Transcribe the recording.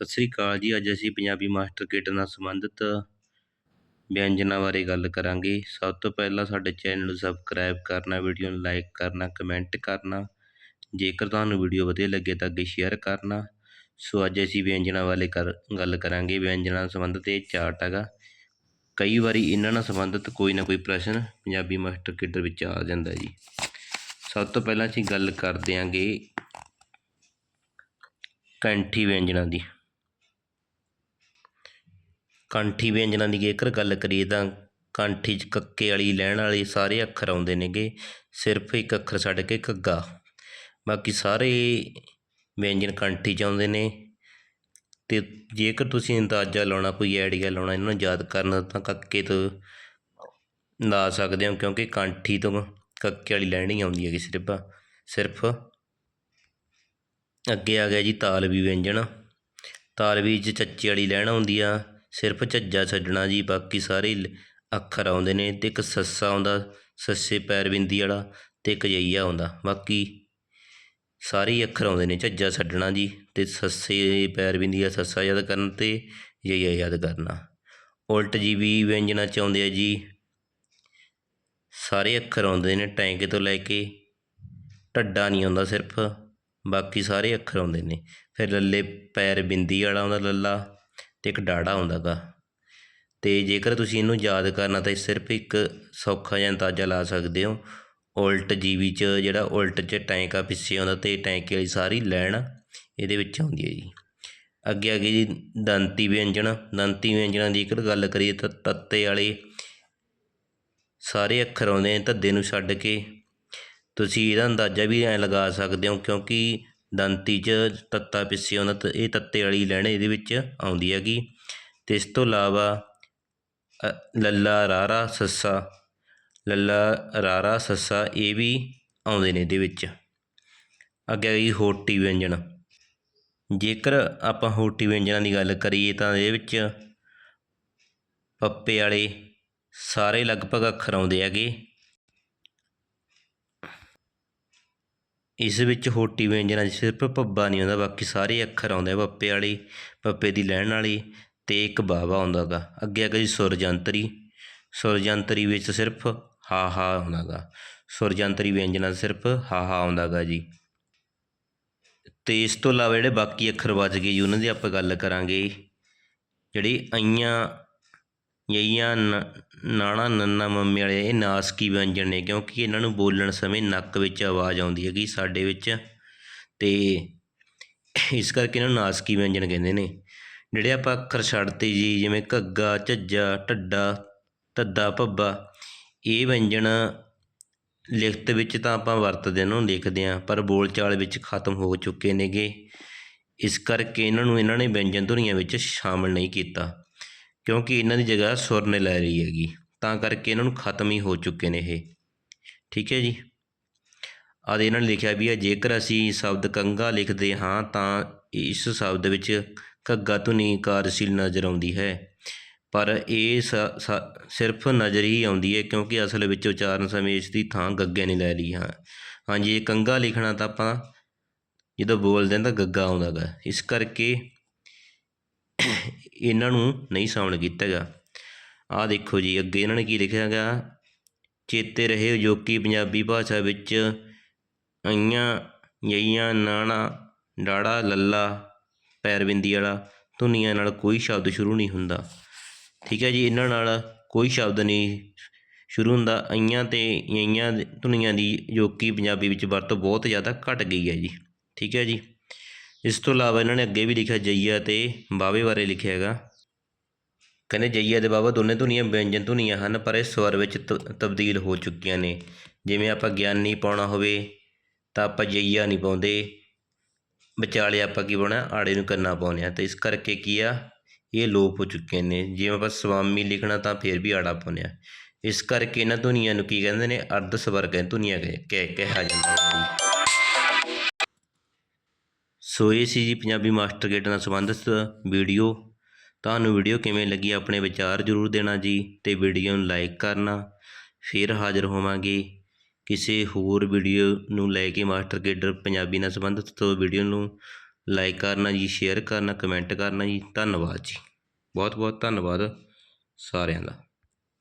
ਸਤਿ ਸ੍ਰੀ ਅਕਾਲ ਜੀ। ਅੱਜ ਅਸੀਂ ਪੰਜਾਬੀ ਮਾਸਟਰ ਕਿਟ ਨਾਲ ਸੰਬੰਧਿਤ ਵਿਅੰਜਨਾਂ ਬਾਰੇ ਗੱਲ ਕਰਾਂਗੇ। ਸਭ ਤੋਂ ਪਹਿਲਾਂ ਸਾਡੇ ਚੈਨਲ ਨੂੰ ਸਬਸਕ੍ਰਾਈਬ ਕਰਨਾ, ਵੀਡੀਓ ਨੂੰ ਲਾਈਕ ਕਰਨਾ, ਕਮੈਂਟ ਕਰਨਾ। ਜੇਕਰ ਤੁਹਾਨੂੰ ਵੀਡੀਓ ਵਧੀਆ ਲੱਗੇ ਤਾਂ ਅੱਗੇ ਸ਼ੇਅਰ ਕਰਨਾ। ਸੋ ਅੱਜ ਅਸੀਂ ਵਿਅੰਜਨਾਂ ਬਾਰੇ ਕਰ, ਗੱਲ ਕਰਾਂਗੇ। ਵਿਅੰਜਨਾਂ ਨਾਲ ਸੰਬੰਧਿਤ ਇਹ ਚਾਰਟ ਹੈਗਾ। ਕਈ ਵਾਰੀ ਇਹਨਾਂ ਨਾਲ ਸੰਬੰਧਿਤ ਕੋਈ ਨਾ ਕੋਈ ਪ੍ਰਸ਼ਨ ਪੰਜਾਬੀ ਮਾਸਟਰ ਕਿਟ ਵਿੱਚ ਆ ਜਾਂਦਾ ਜੀ। ਸਭ ਤੋਂ ਪਹਿਲਾਂ ਅਸੀਂ ਗੱਲ ਕਰਦੇ ਆਂਗੇ ਕੰਠੀ ਵਿਅੰਜਨਾਂ ਦੀ। ਕੰਠੀ ਵਿਅੰਜਨਾਂ ਦੀ ਜੇਕਰ ਗੱਲ ਕਰੀਏ ਤਾਂ ਕੰਠੀ 'ਚ ਕੱਕੇ ਵਾਲੀ, ਲੈਣ ਵਾਲੇ ਸਾਰੇ ਅੱਖਰ ਆਉਂਦੇ ਨੇਗੇ। ਸਿਰਫ ਇੱਕ ਅੱਖਰ ਛੱਡ ਕੇ ਘੱਗਾ ਬਾਕੀ ਸਾਰੇ ਵਿਅੰਜਨ ਕੰਠੀ 'ਚ ਆਉਂਦੇ ਨੇ। ਤੇ ਜੇਕਰ ਤੁਸੀਂ ਅੰਦਾਜ਼ਾ ਲਾਉਣਾ, ਕੋਈ ਆਈਡੀਆ ਲਾਉਣਾ, ਇਹਨਾਂ ਨੂੰ ਯਾਦ ਕਰਨਾ, ਤਾਂ ਕੱਕੇ ਤੋਂ ਲਾ ਸਕਦੇ ਹੋ, ਕਿਉਂਕਿ ਕੰਠੀ ਤੋਂ ਕੱਕੇ ਵਾਲੀ ਲੈਣ ਹੀ ਆਉਂਦੀ ਹੈਗੀ ਸਿਰਫ। ਸਿਰਫ ਅੱਗੇ ਆ ਗਿਆ ਜੀ ਤਾਲਵੀ ਵਿਅੰਜਨ। ਤਾਲਵੀ 'ਚ ਚੱਚੇ ਵਾਲੀ ਲੈਣ ਆਉਂਦੀ ਆ। ਸਿਰਫ ਝੱਜਾ ਛੱਡਣਾ ਜੀ, ਬਾਕੀ ਸਾਰੇ ਲ- ਅੱਖਰ ਆਉਂਦੇ ਨੇ ਤੇ ਇੱਕ ਸੱਸਾ ਆਉਂਦਾ, ਸੱਸੇ ਪੈਰ ਬਿੰਦੀ ਵਾਲਾ ਤੇ ਇੱਕ ਜਈਆ ਆਉਂਦਾ, ਬਾਕੀ ਸਾਰੇ ਹੀ ਅੱਖਰ ਆਉਂਦੇ ਨੇ, ਝੱਜਾ ਛੱਡਣਾ ਜੀ ਤੇ ਸੱਸੇ ਪੈਰ ਬਿੰਦੀ ਵਾਲਾ ਸੱਸਾ ਯਾਦ ਕਰਨ ਤੇ ਜਈਆ ਯਾਦ ਕਰਨਾ। ਉਲਟ ਜੀ ਵੀ ਵਿਅੰਜਨਾਂ ਚ ਆਉਂਦੇ ਆ ਜੀ, ਸਾਰੇ ਅੱਖਰ ਆਉਂਦੇ ਨੇ ਟੈਂਕੇ ਤੋਂ ਲੈ ਕੇ, ਢੱਡਾ ਨਹੀਂ ਆਉਂਦਾ ਸਿਰਫ, ਬਾਕੀ ਸਾਰੇ ਅੱਖਰ ਆਉਂਦੇ ਨੇ। ਫਿਰ ਲੱਲੇ ਪੈਰ ਬਿੰਦੀ ਵਾਲਾ ਆਉਂਦਾ ਲੱਲਾ ਅਤੇ ਇੱਕ ਡਾੜਾ ਆਉਂਦਾ ਗਾ ਅਤੇ ਜੇਕਰ ਤੁਸੀਂ ਇਹਨੂੰ ਯਾਦ ਕਰਨਾ ਤਾਂ ਸਿਰਫ ਇੱਕ ਸੌਖਾ ਜਿਹਾ ਅੰਦਾਜ਼ਾ ਲਾ ਸਕਦੇ ਹੋ। ਉਲਟ ਜੀਵੀ ਚ ਜਿਹੜਾ ਉਲਟ ਚ ਟੈਂਕ ਆ, ਪਿੱਛੇ ਆਉਂਦਾ ਅਤੇ ਟੈਂਕੇ ਵਾਲੀ ਸਾਰੀ ਲੈਣ ਇਹਦੇ ਵਿੱਚ ਆਉਂਦੀ ਹੈ ਜੀ। ਅੱਗੇ ਆ ਗਈ ਜੀ ਦੰਤੀ ਵਿਅੰਜਨ। ਦੰਤੀ ਵਿਅੰਜਨਾਂ ਦੀ ਜੇਕਰ ਗੱਲ ਕਰੀਏ ਤਾਂ ਤੱਤੇ ਵਾਲੇ ਸਾਰੇ ਅੱਖਰ ਆਉਂਦੇ ਨੇ ਧੱਦੇ ਨੂੰ ਛੱਡ ਕੇ। ਤੁਸੀਂ ਇਹਦਾ ਅੰਦਾਜ਼ਾ ਵੀ ਐਂ ਲਗਾ ਸਕਦੇ ਹੋ ਕਿਉਂਕਿ ਦੰਤੀ 'ਚ ਤੱਤਾ ਪਿੱਛੇ ਆਉਂਦਾ ਤਾਂ, ਇਹ ਤੱਤੇ ਵਾਲੀ ਲੈਣ ਇਹਦੇ ਵਿੱਚ ਆਉਂਦੀ ਹੈਗੀ। ਅਤੇ ਇਸ ਤੋਂ ਇਲਾਵਾ ਲੱਲਾ ਰਾਰਾ ਸੱਸਾ, ਲੱਲਾ ਰਾਰਾ ਸੱਸਾ ਇਹ ਵੀ ਆਉਂਦੇ ਨੇ ਇਹਦੇ ਵਿੱਚ। ਅੱਗੇ ਆ ਗਈ ਹੋਟੀ ਵਿਅੰਜਨ। ਜੇਕਰ ਆਪਾਂ ਹੋਟੀ ਵਿਅੰਜਨਾਂ ਦੀ ਗੱਲ ਕਰੀਏ ਤਾਂ ਇਹਦੇ ਵਿੱਚ ਪੱਪੇ ਵਾਲੇ ਸਾਰੇ ਲਗਭਗ ਅੱਖਰ ਆਉਂਦੇ ਹੈਗੇ। ਇਸ ਵਿੱਚ ਹੋਟੀ ਵਿਅੰਜਨਾਂ 'ਚ ਸਿਰਫ ਪੱਬਾ ਨਹੀਂ ਆਉਂਦਾ ਬਾਕੀ ਸਾਰੇ ਅੱਖਰ ਆਉਂਦੇ ਆ ਪੱਪੇ ਵਾਲੀ ਪੱਪੇ ਦੀ ਲੈਣ ਵਾਲੀ ਅਤੇ ਇੱਕ ਬਾਵਾ ਆਉਂਦਾ ਗਾ। ਅੱਗੇ ਆ ਅੱਗੇ ਜੀ ਸੁਰਜੰਤਰੀ। ਸੁਰਜੰਤਰੀ ਵਿੱਚ ਸਿਰਫ ਹਾ ਹਾ ਆਉਂਦਾ ਗਾ। ਸੁਰਜੰਤਰੀ ਵਿਅੰਜਨਾਂ 'ਚ ਸਿਰਫ ਹਾ ਹਾ ਆਉਂਦਾ ਗਾ ਜੀ। ਤੇ ਇਸ ਤੋਂ ਇਲਾਵਾ ਜਿਹੜੇ ਬਾਕੀ ਅੱਖਰ ਬਚ ਗਏ ਜੀ, ਉਹਨਾਂ ਦੀ ਆਪਾਂ ਗੱਲ ਕਰਾਂਗੇ। ਜਿਹੜੇ ਅਈਆਂ ਯਈਆਂ ਨ- ਨਾਣਾ ਨੰਨਾ ਮੰਮੀ ਵਾਲੇ ਇਹ ਨਾਸਕੀ ਵਿਅੰਜਨ ਨੇ, ਕਿਉਂਕਿ ਇਹਨਾਂ ਨੂੰ ਬੋਲਣ ਸਮੇਂ ਨੱਕ ਵਿੱਚ ਆਵਾਜ਼ ਆਉਂਦੀ ਹੈਗੀ ਸਾਡੇ ਵਿੱਚ ਅਤੇ ਇਸ ਕਰਕੇ ਇਹਨਾਂ ਨੂੰ ਨਾਸਕੀ ਵਿਅੰਜਨ ਕਹਿੰਦੇ ਨੇ। ਜਿਹੜੇ ਆਪਾਂ ਅੱਖਰ ਛੱਡਤੇ ਜੀ, ਜਿਵੇਂ ਘੱਗਾ ਝੱਜਾ ਢੱਡਾ, ਧੱਦਾ, ਭੱਬਾ, ਇਹ ਵਿਅੰਜਨ ਲਿਖਤ ਵਿੱਚ ਤਾਂ ਆਪਾਂ ਵਰਤਦੇ ਨੂੰ ਲਿਖਦੇ ਹਾਂ, ਪਰ ਬੋਲਚਾਲ ਵਿੱਚ ਖਤਮ ਹੋ ਚੁੱਕੇ ਨੇਗੇ। ਇਸ ਕਰਕੇ ਇਹਨਾਂ ਨੂੰ ਇਹਨਾਂ ਨੇ ਵਿਅੰਜਨ ਧੁਨੀਆਂ ਵਿੱਚ ਸ਼ਾਮਲ ਨਹੀਂ ਕੀਤਾ। ਕਿਉਂਕਿ ਇਹਨਾਂ ਦੀ ਜਗ੍ਹਾ ਸੁਰ ਨੇ ਲੈ ਲਈ ਹੈਗੀ। ਤਾਂ ਕਰਕੇ ਇਹਨਾਂ ਨੂੰ ਖਤਮ ਹੀ ਹੋ ਚੁੱਕੇ ਨੇ ਇਹ। ਠੀਕ ਹੈ ਜੀ? ਆਦੇ ਇਹਨਾਂ ਨੇ ਲਿਖਿਆ ਵੀ ਹੈ, ਜੇਕਰ ਅਸੀਂ ਸ਼ਬਦ ਕੰਗਾ ਲਿਖਦੇ ਹਾਂ, ਤਾਂ ਇਸ ਸ਼ਬਦ ਵਿੱਚ ਘੱਗਾ ਧੁਨੀ ਕਾਰਜਸ਼ੀਲ ਨਜ਼ਰ ਆਉਂਦੀ ਹੈ। ਪਰ ਇਹ ਸਿਰਫ ਨਜ਼ਰ ਹੀ ਆਉਂਦੀ ਹੈ, ਕਿਉਂਕਿ ਅਸਲ ਵਿੱਚ ਉਚਾਰਨ ਸਮੇਂ ਇਸ ਦੀ ਥਾਂ ਗੱਗੇ ਨੇ ਲੈ ਲਈ ਹਾਂ। ਹਾਂਜੀ, ਇਹ ਕੰਗਾ ਲਿਖਣਾ ਤਾਂ ਆਪਾਂ ਜਦੋਂ ਬੋਲਦੇ ਹਾਂ ਤਾਂ ਗੱਗਾ ਆਉਂਦਾ ਗਾ। ਇਸ ਕਰਕੇ ਇਹਨਾਂ ਨੂੰ ਨਹੀਂ ਸ਼ਾਮਲ ਕੀਤਾ ਗਾ ਆਹ ਦੇਖੋ ਜੀ, ਅੱਗੇ ਇਹਨਾਂ ਨੇ ਕੀ ਲਿਖਿਆ ਗਾ ਚੇਤੇ ਰਹੇ ਅਜੋਕੀ ਪੰਜਾਬੀ ਭਾਸ਼ਾ ਵਿੱਚ ਅਈਆਂ ਯਈਆਂ ਨਾਣਾ ਡਾੜਾ ਲੱਲਾ ਪੈਰਬਿੰਦੀ ਵਾਲਾ ਧੁਨੀਆਂ ਨਾਲ ਕੋਈ ਸ਼ਬਦ ਸ਼ੁਰੂ ਨਹੀਂ ਹੁੰਦਾ। ਠੀਕ ਹੈ ਜੀ, ਇਹਨਾਂ ਨਾਲ ਕੋਈ ਸ਼ਬਦ ਨਹੀਂ ਸ਼ੁਰੂ ਹੁੰਦਾ। ਅਈਆਂ ਤੇ ਯਈਆਂ ਧੁਨੀਆਂ ਦੀ ਜੋ ਕਿ ਪੰਜਾਬੀ ਵਿੱਚ ਵਰਤੋਂ ਬਹੁਤ ਜ਼ਿਆਦਾ ਘਟ ਗਈ ਹੈ ਜੀ। ਠੀਕ ਹੈ ਜੀ। ਇਸ ਤੋਂ ਇਲਾਵਾ ਇਹਨਾਂ ਨੇ ਅੱਗੇ ਵੀ ਲਿਖਿਆ ਜਈਆ ਤੇ ਬਾਵੇ ਬਾਰੇ ਲਿਖਿਆ ਹੈਗਾ। ਕਹਿੰਦੇ ਜਈਆ ਤੇ ਬਾਵਾ ਦੋਨੇ ਧੁਨੀਆਂ ਵਿਅੰਜਨ ਧੁਨੀਆਂ ਹਨ, ਪਰ ਇਹ ਸਵਰ ਵਿੱਚ ਤਬਦੀਲ ਹੋ ਚੁੱਕੀਆਂ ਨੇ। ਜਿਵੇਂ ਆਪਾਂ ਗਿਆਨੀ ਪਾਉਣਾ ਹੋਵੇ, ਤਾਂ ਆਪਾਂ ਜਈਆ ਨਹੀਂ ਪਾਉਂਦੇ। ਵਿਚਾਲੇ ਆਪਾਂ ਕੀ ਪਾਉਣਾ, ਆੜੇ ਨੂੰ ਕੰਨਾ ਪਾਉਂਦੇ ਆ ਤੇ ਇਸ ਕਰਕੇ ਕੀ ਆ, ਇਹ ਲੋਪ ਹੋ ਚੁੱਕੇ ਨੇ। ਜਿਵੇਂ ਆਪਾਂ ਸਵਾਮੀ ਲਿਖਣਾ ਤਾਂ ਫਿਰ ਵੀ ਆੜਾ ਪਾਉਂਦੇ ਆ ਇਸ ਕਰਕੇ ਇਹਨਾਂ ਧੁਨੀਆਂ ਨੂੰ ਕੀ ਕਹਿੰਦੇ ਨੇ, ਅਰਧ ਸਵਰ ਕਹਿੰਦੇ ਧੁਨੀਆਂ ਕਹਿ, ਕਹਿ- ਕਿਹਾ ਜਾਂਦਾ ਹੈ। ਸੋ ਇਹ ਸੀ ਜੀ ਪੰਜਾਬੀ ਮਾਸਟਰ ਗੇਟ ਨਾਲ ਸੰਬੰਧਿਤ ਵੀਡੀਓ। ਤੁਹਾਨੂੰ ਵੀਡੀਓ ਕਿਵੇਂ ਲੱਗੀ ਆਪਣੇ ਵਿਚਾਰ ਜ਼ਰੂਰ ਦੇਣਾ ਜੀ ਤੇ ਵੀਡੀਓ ਨੂੰ ਲਾਈਕ ਕਰਨਾ। ਫਿਰ ਹਾਜ਼ਰ ਹੋਵਾਂਗੇ ਕਿਸੇ ਹੋਰ ਵੀਡੀਓ ਨੂੰ ਲੈ ਕੇ ਮਾਸਟਰ ਗੇਡਰ ਪੰਜਾਬੀ ਨਾਲ ਸੰਬੰਧਿਤ। ਤੋਂ ਵੀਡੀਓ ਨੂੰ ਲਾਈਕ ਕਰਨਾ ਜੀ, ਸ਼ੇਅਰ ਕਰਨਾ, ਕਮੈਂਟ ਕਰਨਾ ਜੀ। ਧੰਨਵਾਦ ਜੀ। ਬਹੁਤ ਬਹੁਤ ਧੰਨਵਾਦ ਸਾਰਿਆਂ ਦਾ।